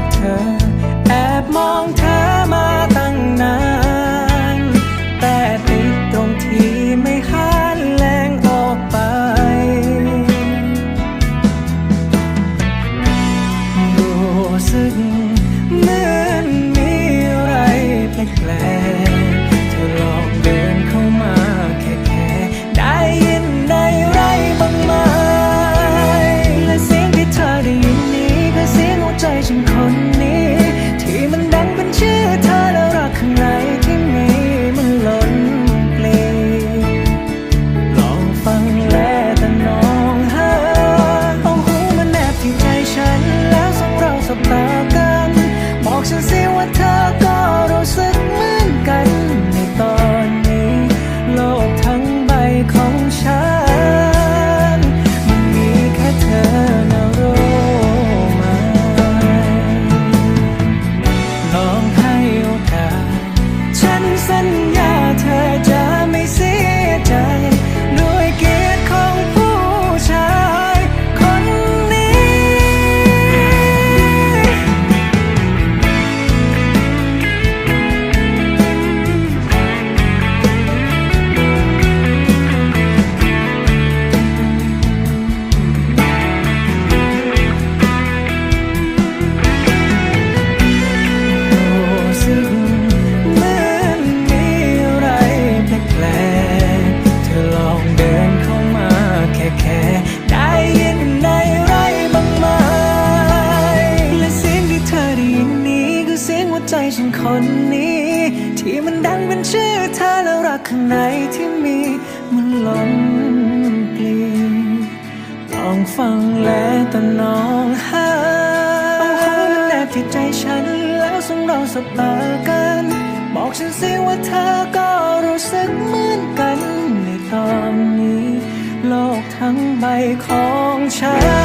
อบเธอ แอบมองเธอมาตั้งนาน แต่ติดตรงที่ไม่หันแรงออกไป รู้สึกเมื่อ ใจฉันคนนี้ ที่มันดังเป็นชื่อเธอแล้วรักข้างในที่มีมันล้นปลีลองฟังแลแต่นองหาเอาคองมแนบที่ใจฉันแล้วสองเราสบตากัน บอกฉันสิว่าเธอก็รู้สึกเหมือนกันในตอนนี้ โลกทั้งใบของฉัน